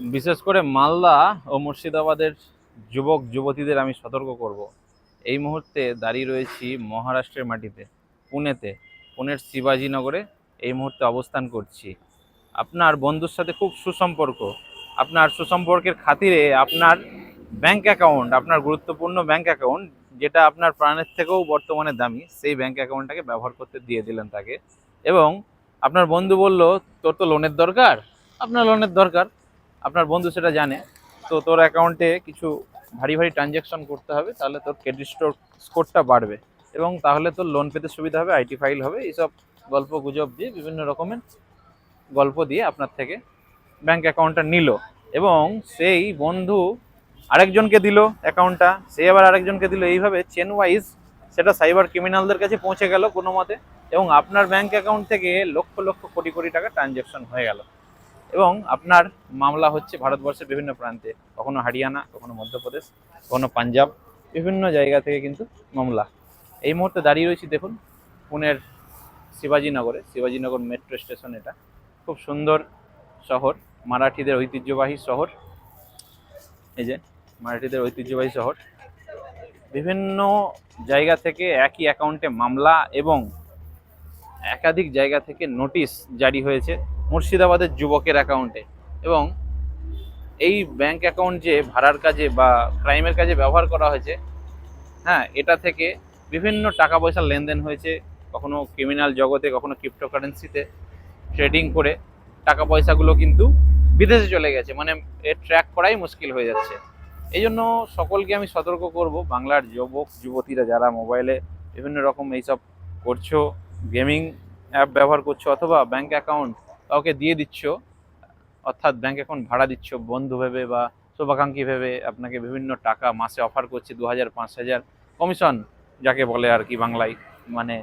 বিশেষ করে মালদা ও মুর্শিদাবাদের যুবক, যুবতীদের আমি সতর্ক করব। এই মুহূর্তে দাঁড়িয়ে রয়েছি মহারাষ্ট্রের মাটিতে, পুনেতে, পুনের শিবাজীনগরে এই মুহূর্তে অবস্থান করছি। আপনার বন্ধুর সাথে খুব সুসম্পর্ক, আপনার সুসম্পর্কের খাতিরে আপনার ব্যাংক অ্যাকাউন্ট, আপনার গুরুত্বপূর্ণ ব্যাংক অ্যাকাউন্ট, যেটা আপনার প্রাণের থেকেও বর্তমানে দামি, সেই ব্যাংক অ্যাকাউন্টটাকে ব্যবহার করতে দিয়ে দিলেন তাকে। এবং আপনার বন্ধু বলল, তোর তো লোনের দরকার? আপনার লোনের দরকার। আপনার বন্ধু সেটা জানে। তো তোর অ্যাকাউন্টে কিছু ভারী ভারী ট্রানজ্যাকশন করতে হবে, তাহলে তোর ক্রেডিট স্টোর স্কোরটা বাড়বে। এবং তাহলে তোর লোন পেতে সুবিধা হবে আইটি ফাইল হবে, এইসব গল্প গুজব দিয়ে বিভিন্ন রকমের গল্প দিয়ে আপনার থেকে ব্যাংক অ্যাকাউন্টটা নিল। এবং সেই বন্ধু আরেকজনকে দিল অ্যাকাউন্টটা সে আবার আরেকজনকে দিল। এইভাবে চেন ওয়াইজ সেটা সাইবার ক্রিমিনালদের কাছে পৌঁছে গেল কোনো মতে। এবং আপনার ব্যাংক অ্যাকাউন্ট থেকে লক্ষ লক্ষ কোটি কোটি টাকা ট্রানজ্যাকশন হয়ে গেল। এবং আপনার মামলা হচ্ছে ভারতবর্ষের বিভিন্ন প্রান্তে। কখনো হরিয়ানা, কখনো মধ্যপ্রদেশ, কখনো পাঞ্জাব, বিভিন্ন জায়গা থেকে কিন্তু মামলা। এই মুহূর্তে দাঁড়িয়ে রয়েছি দেখুন, পুনের শিবাজীনগরে। শিবাজীনগর মেট্রো স্টেশন এটা। খুব সুন্দর শহর, মারাঠিদের ঐতিহ্যবাহী শহর। এই যে, মারাঠিদের ঐতিহ্যবাহী শহর। বিভিন্ন জায়গা থেকে একই অ্যাকাউন্টে মামলা এবং একাধিক জায়গা থেকে নোটিশ জারি হয়েছে। মুর্শিদাবাদের যুবকের অ্যাকাউন্টে এবং এই ব্যাংক অ্যাকাউন্ট যে ভাড়ার কাজে বা ক্রাইমের কাজে ব্যবহার করা হয়েছে হ্যাঁ এটা থেকে বিভিন্ন টাকা পয়সার লেনদেন হয়েছে, কখনো ক্রিমিনাল জগতে, কখনো ক্রিপ্টোকারেন্সিতে ট্রেডিং করে টাকা পয়সাগুলো কিন্তু বিদেশে চলে গেছে। মানে এর ট্র্যাক করাই মুশকিল হয়ে যাচ্ছে। এই জন্য সকলকে আমি সতর্ক করব, বাংলার যুবক, যুবতীরা যারা মোবাইলে বিভিন্ন রকম এইসব করছ গেমিং অ্যাপ ব্যবহার করছ, অথবা ব্যাংক অ্যাকাউন্ট কাউকে দিয়ে দিচ্ছ, অর্থাৎ ব্যাংক অ্যাকাউন্ট ভাড়া দিচ্ছ, বন্ধু ভেবে বা শুভাকাঙ্ক্ষী ভেবে আপনাকে বিভিন্ন টাকা মাসে অফার করছে দু হাজার পাঁচ হাজার কমিশন যাকে বলে আর কি বাংলায় মানে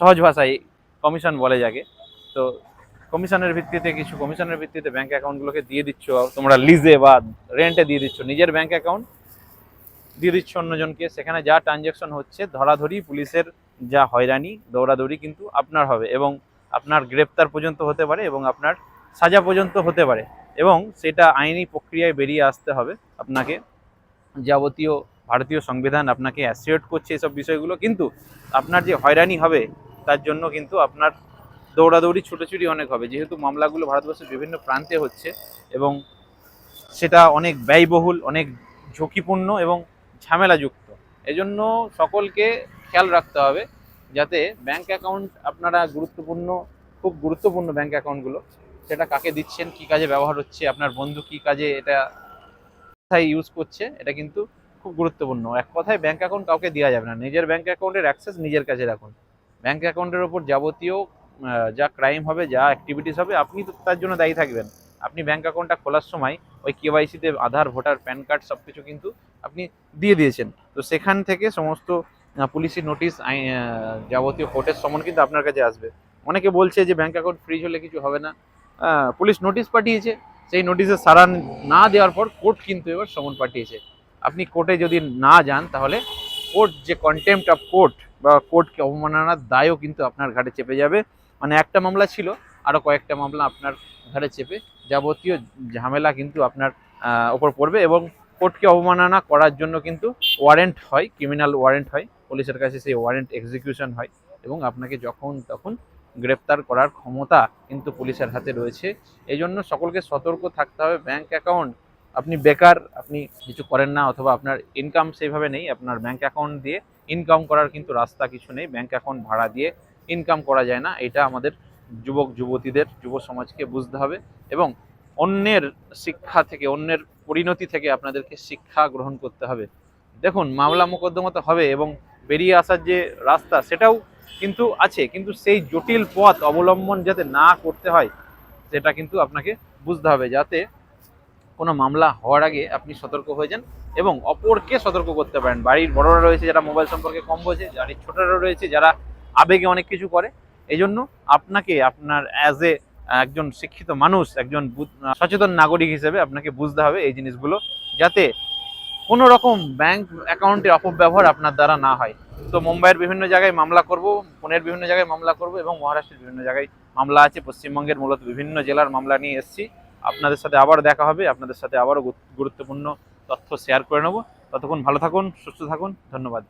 সহজ ভাষায় কমিশন বলে যাকে। তো কমিশনের ভিত্তিতে কিছু কমিশনের ভিত্তিতে ব্যাঙ্ক অ্যাকাউন্টগুলোকে দিয়ে দিচ্ছ, তোমরা লিজে বা রেন্টে দিয়ে দিচ্ছ, নিজের ব্যাঙ্ক অ্যাকাউন্ট দিয়ে দিচ্ছ অন্যজনকে। সেখানে যা ট্রানজ্যাকশন হচ্ছে, ধরাধরি পুলিশের যা হয়রানি, দৌড়াদৌড়ি কিন্তু আপনার হবে এবং আপনার গ্রেপ্তার পর্যন্ত হতে পারে এবং আপনার সাজা পর্যন্ত হতে পারে এবং সেটা আইনি প্রক্রিয়ায় বেরিয়ে আসতে হবে। আপনাকে যাবতীয় ভারতীয় সংবিধান আপনাকে অ্যাসিওর করছে এসব বিষয়গুলো। কিন্তু আপনার যে হয়রানি হবে, তার জন্য কিন্তু আপনার দৌড়াদৌড়ি, ছুটোছুটি অনেক হবে। যেহেতু মামলাগুলো ভারতবর্ষের বিভিন্ন প্রান্তে হচ্ছে এবং সেটা অনেক ব্যয়বহুল, অনেক ঝুঁকিপূর্ণ এবং ঝামেলাযুক্ত। এজন্য সকলকে খেয়াল রাখতে হবে যাতে ব্যাংক অ্যাকাউন্ট আপনারা গুরুত্বপূর্ণ, খুব গুরুত্বপূর্ণ ব্যাংক অ্যাকাউন্টগুলো সেটা কাকে দিচ্ছেন, কি কাজে ব্যবহার হচ্ছে, আপনার বন্ধু কি কাজে এটা কোথায় ইউজ করছে, এটা কিন্তু খুব গুরুত্বপূর্ণ। এক কথায় ব্যাংক অ্যাকাউন্ট কাউকে দেওয়া যাবে না, নিজের ব্যাংক অ্যাকাউন্টের অ্যাক্সেস নিজের কাছে রাখুন। ব্যাংক অ্যাকাউন্টের ওপর যাবতীয় যা ক্রাইম হবে, যা অ্যাক্টিভিটিস হবে, আপনি তো তার জন্য দায়ী থাকবেন। আপনি ব্যাংক অ্যাকাউন্টটা খোলার সময় ওই কেওয়াইসিতে আধার, ভোটার প্যান কার্ড সব কিছু কিন্তু আপনি দিয়ে দিয়েছেন। তো সেখান থেকে সমস্ত পুলিশি নোটিশ যাবতীয় কোর্টের সমন কিন্তু আপনার কাছে আসবে। অনেকে বলছে যে ব্যাঙ্ক অ্যাকাউন্ট ফ্রিজ হলে কিছু হবে না। পুলিশ নোটিশ পাঠিয়েছে। সেই নোটিশে সারা না দেওয়ার পর কোর্ট কিন্তু এবার সমন পাঠিয়েছে। আপনি কোর্টে যদি না যান, তাহলে কোর্ট যে কন্টেম্পট অফ কোর্ট বা কোর্টকে অবমাননার দায়ও কিন্তু আপনার ঘাটে চেপে যাবে। মানে একটা মামলা ছিল আরও কয়েকটা মামলা আপনার ঘাড়ে চেপে। যাবতীয় ঝামেলা কিন্তু আপনার ওপর পড়বে এবং কোর্টকে অবমাননা করার জন্য কিন্তু ওয়ারেন্ট হয় ক্রিমিনাল ওয়ারেন্ট হয়। পুলিশের কাছে সেই ওয়ারেন্ট এক্সিকিউশন হয় এবং আপনাকে যখন তখন গ্রেপ্তার করার ক্ষমতা কিন্তু পুলিশের হাতে রয়েছে। এই জন্য সকলকে সতর্ক থাকতে হবে। ব্যাংক অ্যাকাউন্ট আপনি বেকার, আপনি কিছু করেন না অথবা আপনার ইনকাম সেইভাবে নেই। আপনার ব্যাংক অ্যাকাউন্ট দিয়ে ইনকাম করার কিন্তু রাস্তা কিছু নেই। ব্যাংক অ্যাকাউন্ট ভাড়া দিয়ে ইনকাম করা যায় না। এটা আমাদের যুবক, যুবতীদের, যুব সমাজকে বুঝতে হবে এবং অন্যের শিক্ষা থেকে, অন্যের পরিণতি থেকে আপনাদেরকে শিক্ষা গ্রহণ করতে হবে। দেখুন, মামলা মোকদ্দমা তো হবে এবং বেরিয়ে আসার যে রাস্তা, সেটাও কিন্তু আছে। কিন্তু সেই জটিল পথ অবলম্বন যাতে না করতে হয়, সেটা কিন্তু আপনাকে বুঝতে হবে। যাতে কোনো মামলা হওয়ার আগে আপনি সতর্ক হয়ে যান এবং অপরকে সতর্ক করতে পারেন। বাড়ির বড়রা রয়েছে যারা মোবাইল সম্পর্কে কম বোঝে, বাড়ির ছোটরা রয়েছে যারা আবেগে অনেক কিছু করে। এই জন্য আপনাকে, আপনার অ্যাজ এ একজন শিক্ষিত মানুষ, একজন সচেতন নাগরিক হিসেবে আপনাকে বুঝতে হবে এই জিনিসগুলো। যাতে কোনো রকম ব্যাংক অ্যাকাউন্টের অপব্যবহার আপনার দ্বারা না হয়। তো মুম্বাইয়ের বিভিন্ন জায়গায় মামলা করব, পুনের বিভিন্ন জায়গায় মামলা করব এবং মহারাষ্ট্রের বিভিন্ন জায়গায় মামলা আছে। পশ্চিমবঙ্গের মূলত বিভিন্ন জেলার মামলা নিয়ে এসেছি। আপনাদের সাথে আবার দেখা হবে, আপনাদের সাথে আবারও গুরুত্বপূর্ণ তথ্য শেয়ার করে নেব। ততক্ষণ ভালো থাকুন, সুস্থ থাকুন, ধন্যবাদ।